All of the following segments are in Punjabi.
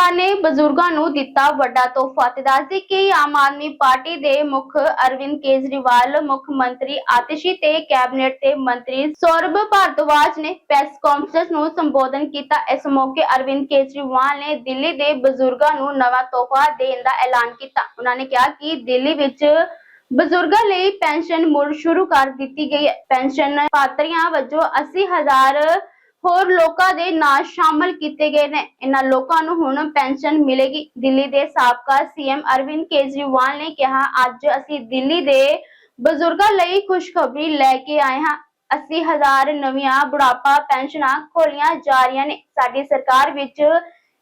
ਸਰਕਾਰ ਨੇ ਬਜ਼ੁਰਗਾਂ ਨੂੰ ਦਿੱਤਾ ਵੱਡਾ ਤੋਹਫਾ। ਤੇ ਦੱਸਦੇ ਕਿ ਆਮ ਆਦਮੀ ਪਾਰਟੀ ਦੇ ਮੁੱਖ ਅਰਵਿੰਦ ਕੇਜਰੀਵਾਲ, ਮੁੱਖ ਮੰਤਰੀ ਆਤਿਸ਼ੀ ਤੇ ਕੈਬਨਿਟ ਦੇ ਮੰਤਰੀ ਸੌਰਭ ਭਾਰਦਵਾਜ ਨੇ ਪ੍ਰੈਸ ਕਾਨਫਰੰਸ ਨੂੰ ਸੰਬੋਧਨ ਕੀਤਾ। ਇਸ ਮੌਕੇ ਅਰਵਿੰਦ ਕੇਜਰੀਵਾਲ ਨੇ ਦਿੱਲੀ ਦੇ ਬਜ਼ੁਰਗਾਂ ਨੂੰ ਨਵਾਂ ਤੋਹਫਾ ਦੇਣ ਦਾ ਐਲਾਨ ਕੀਤਾ। ਉਹਨਾਂ ਨੇ ਕਿਹਾ ਕਿ ਦਿੱਲੀ ਵਿੱਚ ਬਜ਼ੁਰਗਾਂ ਲਈ ਪੈਨਸ਼ਨ ਮੁੜ ਸ਼ੁਰੂ ਕਰ ਦਿੱਤੀ ਗਈ ਹੈ। ਪੈਨਸ਼ਨ ਪਾਤਰੀਆਂ ਵਜੋਂ 80000 ਹੋਰ ਲੋਕਾਂ ਦੇ ਨਾਂ ਸ਼ਾਮਲ ਕੀਤੇ ਗਏ ਨੇ। ਇਹਨਾਂ ਲੋਕਾਂ ਨੂੰ ਹੁਣ ਪੈਨਸ਼ਨ ਮਿਲੇਗੀ। ਦਿੱਲੀ ਦੇ ਸਾਬਕਾ ਸੀਐਮ ਅਰਵਿੰਦ ਕੇਜਰੀਵਾਲ ਨੇ ਕਿਹਾ, ਅੱਜ ਅਸੀਂ ਦਿੱਲੀ ਦੇ ਬਜ਼ੁਰਗਾਂ ਲਈ ਖੁਸ਼ਖਬਰੀ ਲੈ ਕੇ ਆਏ ਹਾਂ। 80000 ਨਵੀਆਂ ਬੁਢਾਪਾ ਪੈਨਸ਼ਨਾਂ ਖੋਲੀਆਂ ਜਾ ਰਹੀਆਂ ਨੇ। ਸਾਡੀ ਸਰਕਾਰ ਵਿੱਚ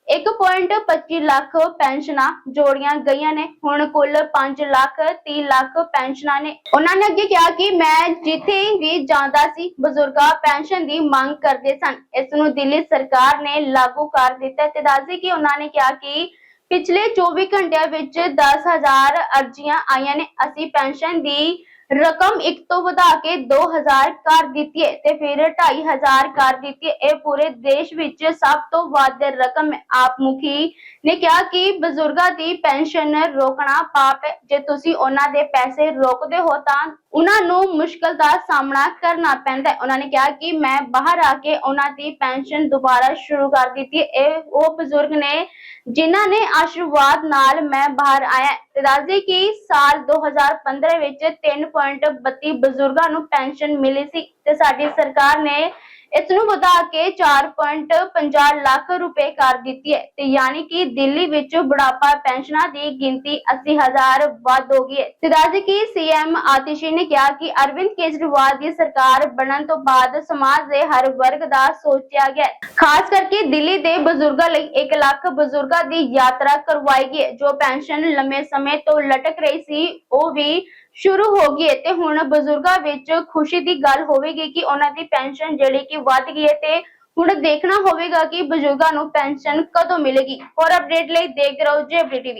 1.25 ਲੱਖ ਪੈਨਸ਼ਨਾਂ ਜੋੜੀਆਂ ਗਈਆਂ ਨੇ। ਹੁਣ ਕੁੱਲ 5 ਲੱਖ 30 ਲੱਖ ਪੈਨਸ਼ਨਾਂ ਨੇ। ਉਹਨਾਂ ਨੇ ਅੱਗੇ ਕਿਹਾ ਕਿ ਮੈਂ ਜਿੱਥੇ ਵੀ ਜਾਂਦਾ ਸੀ, ਬਜ਼ੁਰਗਾਂ ਪੈਨਸ਼ਨ ਦੀ ਮੰਗ ਕਰਦੇ ਸਨ। ਇਸ ਨੂੰ ਦਿੱਲੀ ਸਰਕਾਰ ਨੇ ਲਾਗੂ ਕਰ ਦਿੱਤਾ ਤੇ ਦੱਸਦੇ ਕਿ ਉਹਨਾਂ ਨੇ ਕਿਹਾ ਕਿ ਪਿਛਲੇ 24 ਘੰਟਿਆਂ ਵਿੱਚ 10000 ਅਰਜ਼ੀਆਂ ਆਈਆਂ ਨੇ। ਅਸੀਂ ਪੈਨਸ਼ਨ ਦੀ ਰਕਮ ਇੱਕ ਤੋਂ ਵਧਾ ਕੇ 2000 ਕਰ ਦਿੱਤੀ ਹੈ ਤੇ ਫਿਰ 2500 ਕਰ ਦਿੱਤੀ ਇਹ ਪੂਰੇ ਦੇਸ਼ ਵਿੱਚ ਸਭ ਤੋਂ ਵੱਧ ਰਕਮ ਹੈ ਆਪ ਮੁਖੀ ਨੇ ਕਿਹਾ ਕਿ ਬਜ਼ੁਰਗਾਂ ਦੀ ਪੈਨਸ਼ਨ ਰੋਕਣਾ ਪਾਪ ਹੈ। ਜੇ ਤੁਸੀਂ ਉਹਨਾਂ ਦੇ ਪੈਸੇ ਰੋਕਦੇ ਹੋ ਤਾਂ ਉਹਨਾਂ ਨੂੰ ਮੁਸ਼ਕਲ ਦਾ ਸਾਹਮਣਾ ਕਰਨਾ ਪੈਂਦਾ ਹੈ। ਉਹਨਾਂ ਨੇ ਕਿਹਾ ਕਿ ਮੈਂ ਬਾਹਰ ਆ ਕੇ ਉਹਨਾਂ ਦੀ ਪੈਨਸ਼ਨ ਦੁਬਾਰਾ ਸ਼ੁਰੂ ਕਰ ਦਿੱਤੀ ਇਹ ਉਹ ਬਜ਼ੁਰਗ ਨੇ ਜਿਨ੍ਹਾਂ ਨੇ ਆਸ਼ੀਰਵਾਦ ਨਾਲ ਮੈਂ ਬਾਹਰ ਆਇਆ। ਤੇ ਦੱਸਦੇ ਕਿ ਸਾਲ 2015 ਵਿੱਚ 3.32 ਬਜ਼ੁਰਗਾਂ ਨੂੰ ਪੈਨਸ਼ਨ ਮਿਲੀ ਸੀ ਤੇ ਸਾਡੀ ਸਰਕਾਰ ਨੇ ਇਸ ਨੂੰ ਵਧਾ ਕੇ 4.50 ਲੱਖ ਰੁਪਏ ਕਰ ਦਿੱਤੀ ਹੈ ਤੇ ਯਾਨੀ ਕਿ ਦਿੱਲੀ ਵਿੱਚ ਬੁਢਾਪਾ ਪੈਨਸ਼ਨਾਂ ਦੀ ਗਿਣਤੀ 80000 ਵੱਧ ਹੋ ਗਈ ਹੈ। ਤੇ ਦੱਸਦੇ ਕਿ ਸੀਐਮ ਆਤਿਸ਼ੀ ਨੇ ਕਿਹਾ ਕਿ ਅਰਵਿੰਦ ਕੇਜਰੀਵਾਲ ਦੀ ਸਰਕਾਰ ਬਣਨ ਤੋਂ ਬਾਅਦ ਸਮਾਜ ਦੇ ਹਰ ਵਰਗ ਦਾ ਸੋਚਿਆ ਗਿਆ ਖਾਸ ਕਰਕੇ ਦਿੱਲੀ ਦੇ ਬਜ਼ੁਰਗਾਂ ਲਈ 1 ਲੱਖ ਬਜ਼ੁਰਗਾਂ ਦੀ ਯਾਤਰਾ ਕਰਵਾਈ ਗਈ ਹੈ। ਜੋ ਪੈਨਸ਼ਨ ਲੰਮੇ ਸਮੇਂ ਤੋਂ ਲਟਕ ਰਹੀ ਸੀ, ਉਹ ਵੀ ਸ਼ੁਰੂ ਹੋ ਗਈ ਹੈ ਤੇ ਹੁਣ ਬਜ਼ੁਰਗਾਂ ਵਿੱਚ ਖੁਸ਼ੀ ਦੀ ਗੱਲ ਹੋਵੇਗੀ ਕਿ ਉਹਨਾਂ ਦੀ ਪੈਨਸ਼ਨ ਜਿਹੜੀ ਕਿ ਵੱਧ ਗਈ ਹੈ ਤੇ ਹੁਣ ਦੇਖਣਾ ਹੋਵੇਗਾ ਕਿ ਬਜ਼ੁਰਗਾਂ ਨੂੰ ਪੈਨਸ਼ਨ ਕਦੋਂ ਮਿਲੇਗੀ। ਹੋਰ ਅਪਡੇਟ ਲਈ ਦੇਖਦੇ ਰਹੋ ਜੇ ਟੀਵੀ